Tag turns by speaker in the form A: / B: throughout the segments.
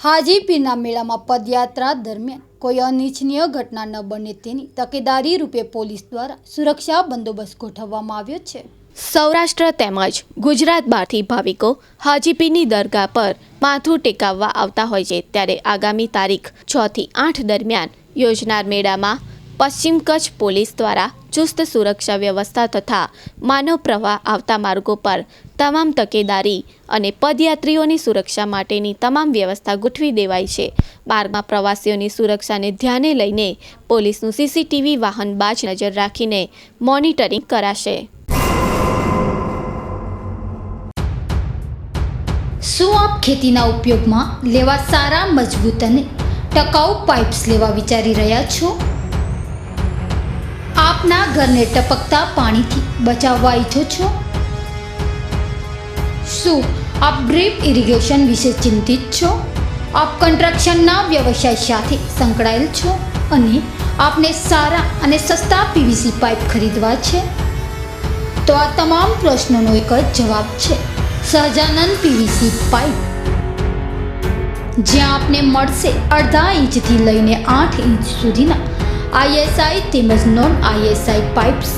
A: હાજીપીરના મેળામાં પદયાત્રા દરમિયાન કોઈ અનિચ્છનીય ઘટના ન બને તેની તકેદારી રૂપે પોલીસ દ્વારા સુરક્ષા બંદોબસ્ત ગોઠવવામાં આવ્યો છે.
B: સૌરાષ્ટ્ર તેમજ ગુજરાત બહારથી ભાવિકો હાજીપીરની દરગાહ પર માથું ટેકાવવા આવતા હોય છે ત્યારે આગામી તારીખ છ થી આઠ દરમિયાન યોજનાર મેળામાં પશ્ચિમ કચ્છ પોલીસ દ્વારા ચુસ્ત સુરક્ષા વ્યવસ્થા તથા માનવ પ્રવાહ આવતા માર્ગો પર તમામ તકેદારી અને પદયાત્રીઓની સુરક્ષા માટેની તમામ વ્યવસ્થા ગોઠવી દેવાઈ છે. માર્ગમાં પ્રવાસીઓની સુરક્ષાને ધ્યાને લઈને પોલીસનું સીસીટીવી વાહન બાજ નજર રાખીને મોનિટરિંગ કરાશે.
A: શું આપ ખેતીના ઉપયોગમાં લેવા સારા, મજબૂત અને ટકાઉ પાઇપ્સ લેવા વિચારી રહ્યા છો? આપના ઘરને ટપકતા પાણીથી બચાવવા ઈચ્છો છો? શું આપ ડ્રીપ ઇરિગેશન વિશે ચિંતિત છો? આપ કન્સ્ટ્રક્શનના વ્યવસાય સાથે સંકળાયેલ છો અને આપને સારા અને સસ્તા પીવીસી પાઇપ ખરીદવા છે? તો આ તમામ પ્રશ્નોનો એક જ જવાબ છે, સહજાનંદ પીવીસી પાઇપ. જ્યાં આપને મળશે અડધા ઇંચથી લઈને આઠ ઇંચ સુધીના આઈએસઆઈ તેમજ non ISI pipes,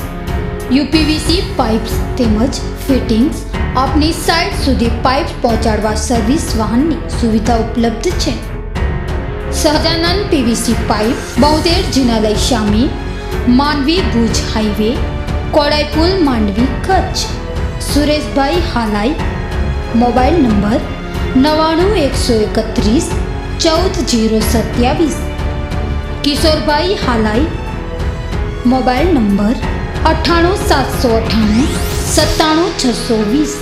A: UPVC pipes તેમજ ફિટિંગ્સ આપની સાઇટ સુધી પાઇપ પહોંચાડવા સર્વિસ વાહનની સુવિધા ઉપલબ્ધ છે. સહજાનંદ પીવીસી પાઇપ, બહુતેર જિનાલય શામી Mandvi Bhuj highway કોડાઈપુલ Mandvi Kutch. Sureshbhai Halai, mobile number નવ્વાણું એકસો એકત્રીસ, ચૌદ જીરો સત્યાવીસ. કિશોરભાઈ હાલાઈ મોબાઈલ નંબર અઠ્ઠાણું સાતસો અઠ્ઠાણું સત્તાણું છસો વીસ.